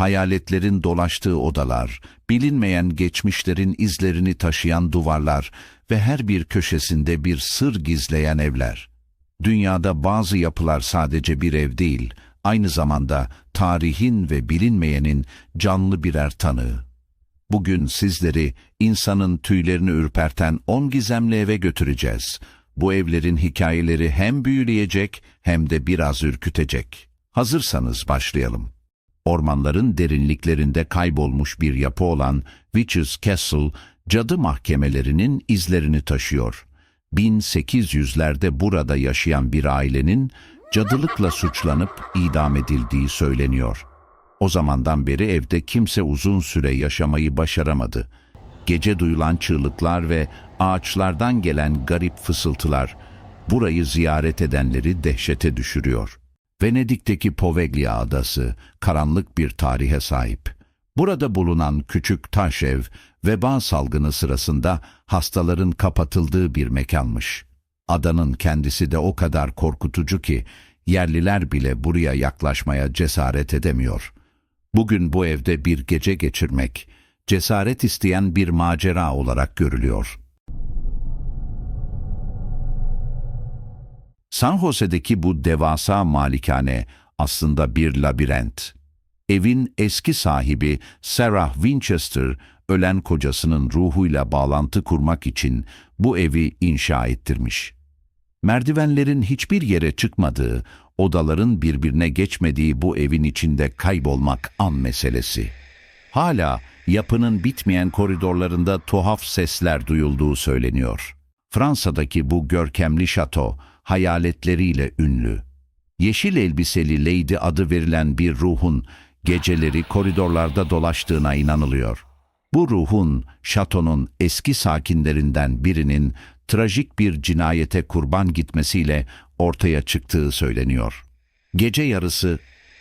hayaletlerin dolaştığı odalar, bilinmeyen geçmişlerin izlerini taşıyan duvarlar ve her bir köşesinde bir sır gizleyen evler. Dünyada bazı yapılar sadece bir ev değil, aynı zamanda tarihin ve bilinmeyenin canlı birer tanığı. Bugün sizleri insanın tüylerini ürperten on gizemli eve götüreceğiz. Bu evlerin hikayeleri hem büyüleyecek hem de biraz ürkütecek. Hazırsanız başlayalım. Ormanların derinliklerinde kaybolmuş bir yapı olan Witch's Castle, cadı mahkemelerinin izlerini taşıyor. 1800'lerde burada yaşayan bir ailenin cadılıkla suçlanıp idam edildiği söyleniyor. O zamandan beri evde kimse uzun süre yaşamayı başaramadı. Gece duyulan çığlıklar ve ağaçlardan gelen garip fısıltılar burayı ziyaret edenleri dehşete düşürüyor. Venedik'teki Poveglia Adası karanlık bir tarihe sahip. Burada bulunan küçük taş ev veba salgını sırasında hastaların kapatıldığı bir mekanmış. Adanın kendisi de o kadar korkutucu ki yerliler bile buraya yaklaşmaya cesaret edemiyor. Bugün bu evde bir gece geçirmek cesaret isteyen bir macera olarak görülüyor. San Jose'deki bu devasa malikane aslında bir labirent. Evin eski sahibi Sarah Winchester, ölen kocasının ruhuyla bağlantı kurmak için bu evi inşa ettirmiş. Merdivenlerin hiçbir yere çıkmadığı, odaların birbirine geçmediği bu evin içinde kaybolmak an meselesi. Hala yapının bitmeyen koridorlarında tuhaf sesler duyulduğu söyleniyor. Fransa'daki bu görkemli şato hayaletleriyle ünlü. Yeşil elbiseli Lady adı verilen bir ruhun geceleri koridorlarda dolaştığına inanılıyor. Bu ruhun şatonun eski sakinlerinden birinin trajik bir cinayete kurban gitmesiyle ortaya çıktığı söyleniyor. Gece yarısı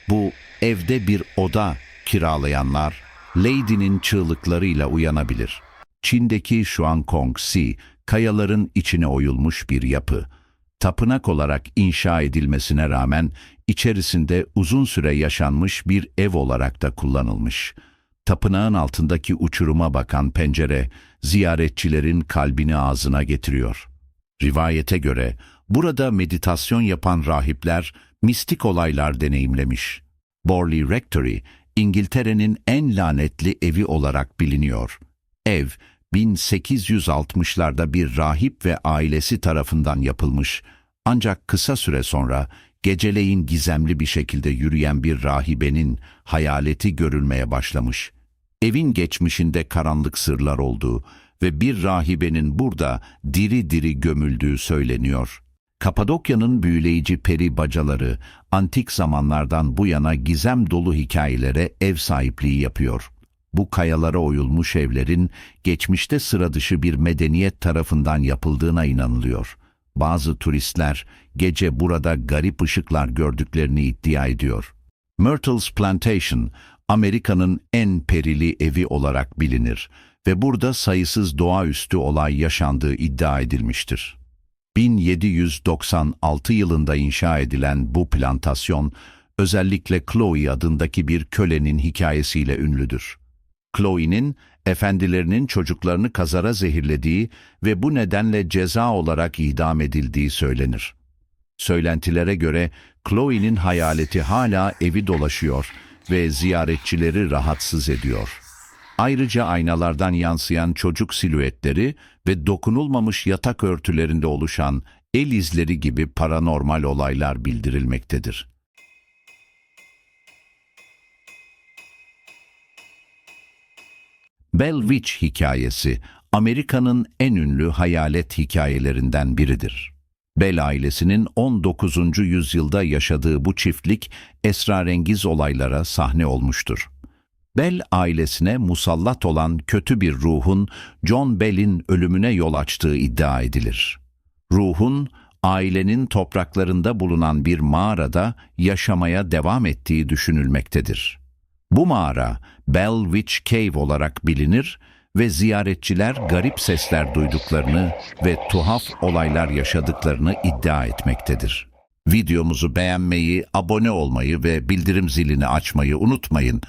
bu evde bir oda kiralayanlar Lady'nin çığlıklarıyla uyanabilir. Çin'deki Shuangkong-si kayaların içine oyulmuş bir yapı. Tapınak olarak inşa edilmesine rağmen içerisinde uzun süre yaşanmış bir ev olarak da kullanılmış. Tapınağın altındaki uçuruma bakan pencere ziyaretçilerin kalbini ağzına getiriyor. Rivayete göre burada meditasyon yapan rahipler mistik olaylar deneyimlemiş. Borley Rectory, İngiltere'nin en lanetli evi olarak biliniyor. Ev, 1860'larda bir rahip ve ailesi tarafından yapılmış ancak kısa süre sonra geceleyin gizemli bir şekilde yürüyen bir rahibenin hayaleti görülmeye başlamış. Evin geçmişinde karanlık sırlar olduğu ve bir rahibenin burada diri diri gömüldüğü söyleniyor. Kapadokya'nın büyüleyici peri bacaları antik zamanlardan bu yana gizem dolu hikayelere ev sahipliği yapıyor. Bu kayalara oyulmuş evlerin geçmişte sıra dışı bir medeniyet tarafından yapıldığına inanılıyor. Bazı turistler gece burada garip ışıklar gördüklerini iddia ediyor. Myrtles Plantation, Amerika'nın en perili evi olarak bilinir ve burada sayısız doğaüstü olay yaşandığı iddia edilmiştir. 1796 yılında inşa edilen bu plantasyon, özellikle Chloe adındaki bir kölenin hikayesiyle ünlüdür. Chloe'nin efendilerinin çocuklarını kazara zehirlediği ve bu nedenle ceza olarak idam edildiği söylenir. Söylentilere göre Chloe'nin hayaleti hala evi dolaşıyor ve ziyaretçileri rahatsız ediyor. Ayrıca aynalardan yansıyan çocuk silüetleri ve dokunulmamış yatak örtülerinde oluşan el izleri gibi paranormal olaylar bildirilmektedir. Bell Witch hikayesi Amerika'nın en ünlü hayalet hikayelerinden biridir. Bell ailesinin 19. yüzyılda yaşadığı bu çiftlik esrarengiz olaylara sahne olmuştur. Bell ailesine musallat olan kötü bir ruhun John Bell'in ölümüne yol açtığı iddia edilir. Ruhun ailenin topraklarında bulunan bir mağarada yaşamaya devam ettiği düşünülmektedir. Bu mağara Bell Witch Cave olarak bilinir ve ziyaretçiler garip sesler duyduklarını ve tuhaf olaylar yaşadıklarını iddia etmektedir. Videomuzu beğenmeyi, abone olmayı ve bildirim zilini açmayı unutmayın.